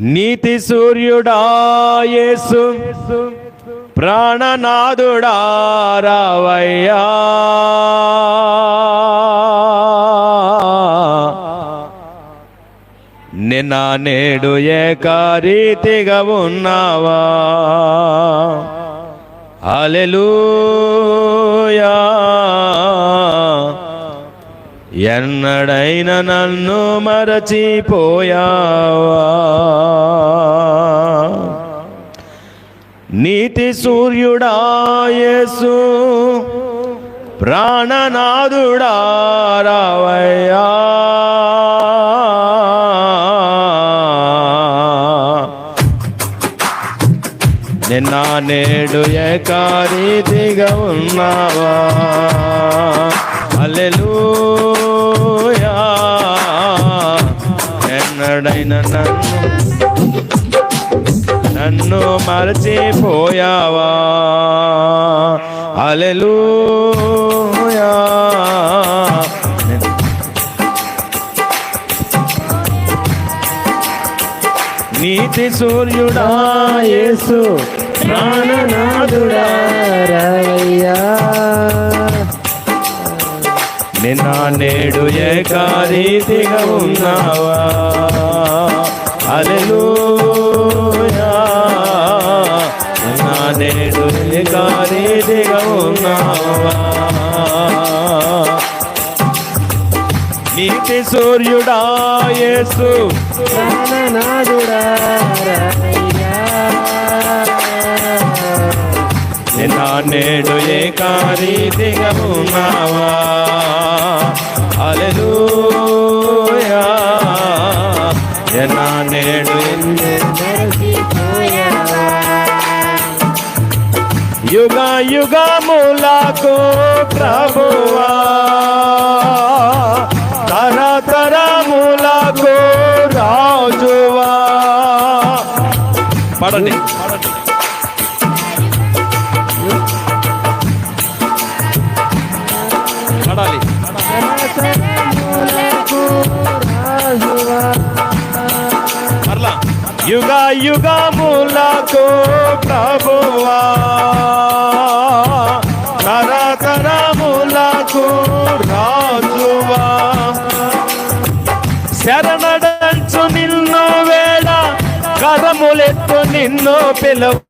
నీతి సూర్యుడా యేసు ప్రాణనాథుడా రావయ్యా. నిన్న నేడు ఏకారీతిగా ఉన్నావా. అలెలుయా ఎన్నడైన నన్ను మరచిపోయావా? నీతి సూర్యుడాయసు ప్రాణనాథుడా రావయ్యా. నిన్న నేడు ఏకారీతిగా ఉన్నావా? అల్లెలూ అల్లెలూయా ఎన్నడైన నన్ను నన్ను మరచిపోయావా. అలెలు నీతి సూర్యుడా యేసు ప్రాణనాథుడా రావయ్యా. నిన్న నేడు ఏకారీతిగా ఉన్నావా? అలెలుయా నిన్న నేడు ఏకారీతిగా ఉన్నావా? నీతి సూర్యుడా యేసు. ప్రాణనాథుడా నిన్న నేడు ఏకారీతిగా ఉన్నావా? ప్రభువా. తరతరములకు రాజువా. పడండి. పడాలి. మరలా. యుగ యుగములకు ప్రభువా పిలువ?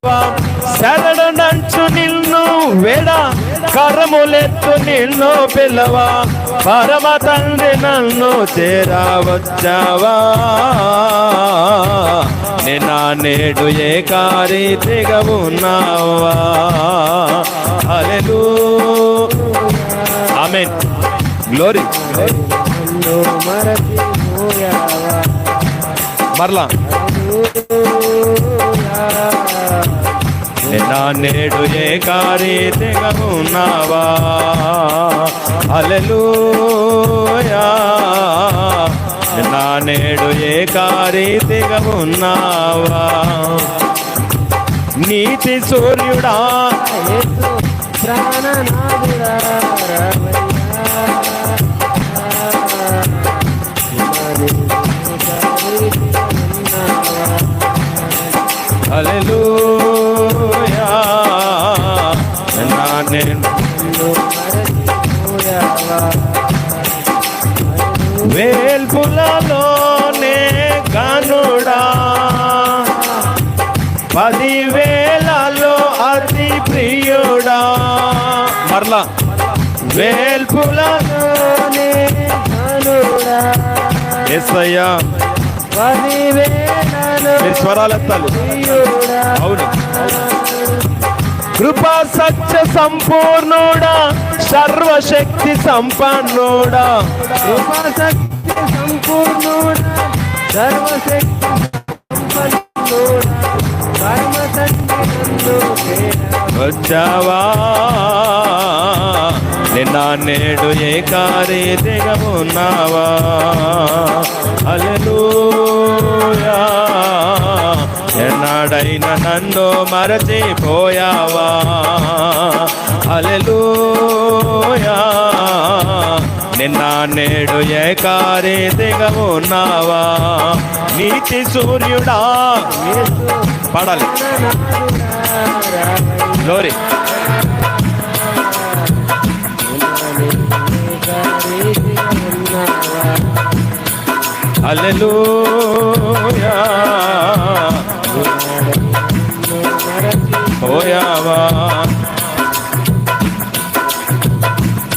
శరణడంచు నిన్ను వేళ కరములెత్తు నిన్ను పిలువ? పరమ తండ్రి నన్ను చేరావచ్చావా నిన్న నేడు ఏ కారీతిగా ఉన్నావా? హల్లెలూ. ఆమేన్. గ్లోరీ. మరలా. నిన్న నేడు ఏ కారి తెగమున్నావా అలెలుయా నిన్న నేడు ఏ కారి తెగమున్నావా నీతి సూర్యుడా. యేసు ప్రాణనాథుడా. ఎస్సయ్యా మీరు స్వరాలు ఎత్తాలి అవును. కృపా సత్య సంపూర్ణుడా సర్వశక్తి సంపన్నుడా. కృపాశక్తి సంపూర్ణుడా సర్వశక్తి సంపన్నుడా వచ్చావా? నిన్న నేడు ఏ కారీతిగా ఉన్నావా అలెలుయా ఎన్నాడైన నన్ను మరచిపోయావా? అలెలుయా నిన్న నేడు ఏ కారీతిగా ఉన్నావా నీతి సూర్యుడా. పాడాలి. ప్రాణనాథుడా రావయ్యా పోయావా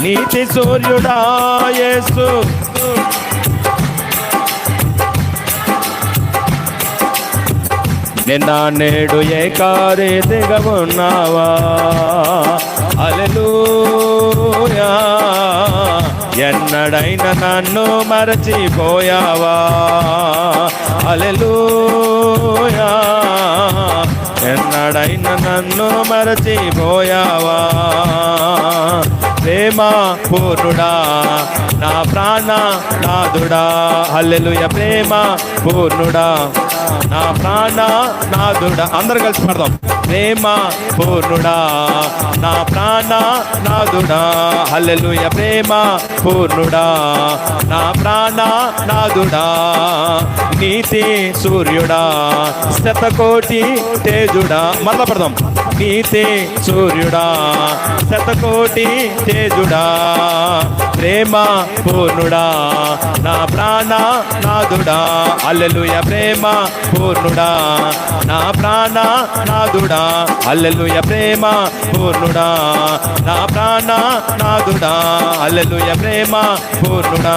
నీతి సూర్యుడా యేసు నిన్న నేడు ఏకారీతిగా దిగమున్నావా అలెలుయా ఎన్నడైనా నన్ను మరచిపోయావా? అలెలుయా. ఎన్నడైనా నన్ను మరచిపోయావా? ప్రేమ పూర్ణుడా నా ప్రాణ నాదుడా. హల్లెలుయ ప్రేమ పూర్ణుడా నా ప్రాణ నాదుడా. అందరు కలిసి పడదాం. ప్రేమ పూర్ణుడా నా ప్రాణ నాదుడా. హల్లెలుయ ప్రేమ పూర్ణుడా నా ప్రాణ నాదుడా. నీతి సూర్యుడా శతకోటి తేజుడా. మరల పడదాం. నీతి సూర్యుడా శతకోటి తేజుడా. తేజుడా ప్రేమ పూర్ణుడా నా ప్రాణ నాదుడా. అల్లెలుయ ప్రేమ పూర్ణుడా నా ప్రాణ నాదుడా. అల్లెలుయ ప్రేమ పూర్ణుడా నా ప్రాణ నాదుడా. అల్లెలుయ ప్రేమ పూర్ణుడా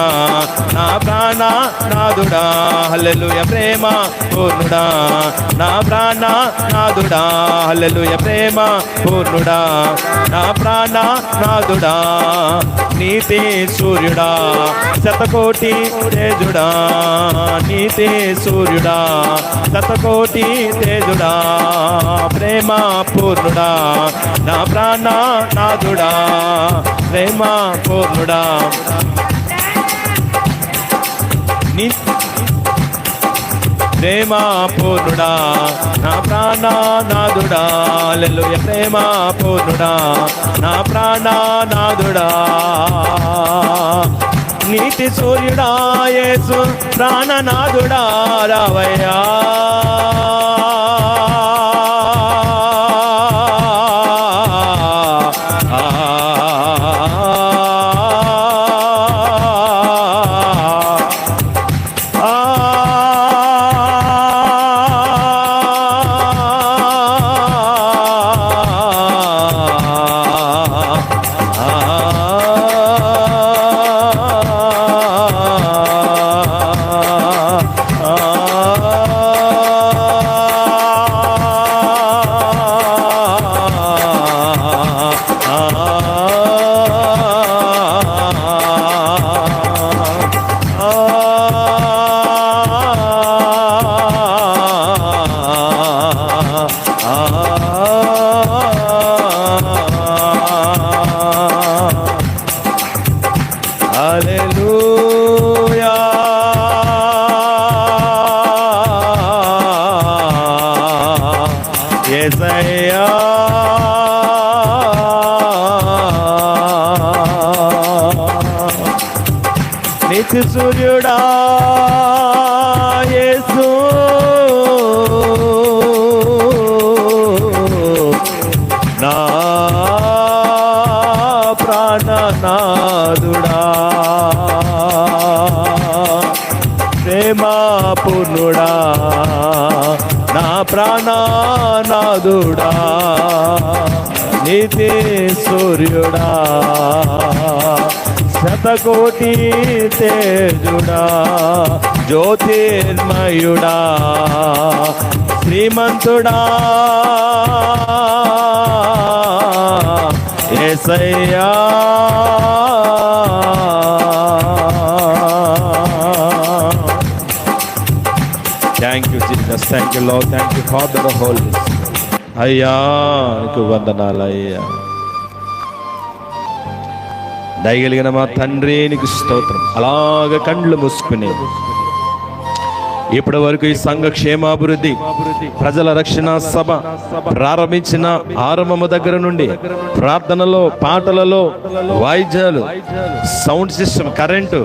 నా ప్రాణ నాదుడా. అల్లెలుయ ప్రేమ పూర్ణుడా నా ప్రాణ నాదుడా. అల్లెలుయ ప్రేమ పూర్ణుడా నా ప్రాణ నాదుడా. నీతే సూర్యుడా శతకోటి తేజుడా. నీతే సూర్యుడా శతకోటి తేజుడా. ప్రేమ పూర్ణుడా నా ప్రాణ నాదుడా. ప్రేమ పూర్ణుడా నీ ప్రేమ పూర్ణుడా నా ప్రాణ నాదుడా లెల్లుయ ప్రేమ పూర్ణుడా నా ప్రాణ నాదుడా నీతి సూర్యుడా యేసు ప్రాణనాథుడా రావయ్యా. Hallelujah. నిత్య సూర్యుడా యేసు. నా ప్రాణనాదుడా ప్రేమా పూర్ణుడా నా ప్రాణనాదుడా నీతి సూర్యుడా. శతకోటి తేజుడా జ్యోతిర్మయుడా శ్రీమంతుడా. ఏసయ్యా. Thank you Jesus thank you lord thank you father whole అయ్యా నీకు వందనాలు అయ్యా. దయగలిగిన మా తండ్రి నీకు స్తోత్రం. అలాగ కండ్లు మూసుకుని. ఇప్పటి వరకు ఈ సంఘ క్షేమాభివృద్ధి ప్రజల రక్షణ సభ ప్రారంభించిన ఆరంభము దగ్గర నుండి ప్రార్థనలో పాటలలో వాయిద్యాలు సౌండ్ సిస్టమ్ కరెంటు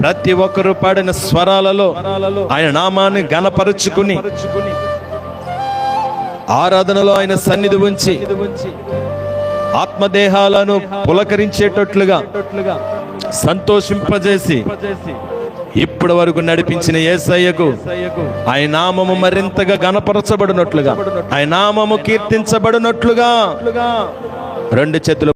ప్రతి ఒక్కరు పాడిన స్వరాలలో ఆయన నామాన్ని గణపరుచుకుని ఆరాధనలో ఆయన సన్నిధి ఉంచి ఆత్మదేహాలను పులకరించేటట్లుగా సంతోషింపజేసి ఇప్పటి వరకు నడిపించిన ఏసయ్యకు ఆయన నామము మరింతగా గణపరచబడినట్లుగా ఆయన నామము కీర్తించబడినట్లుగా రెండు చేతులు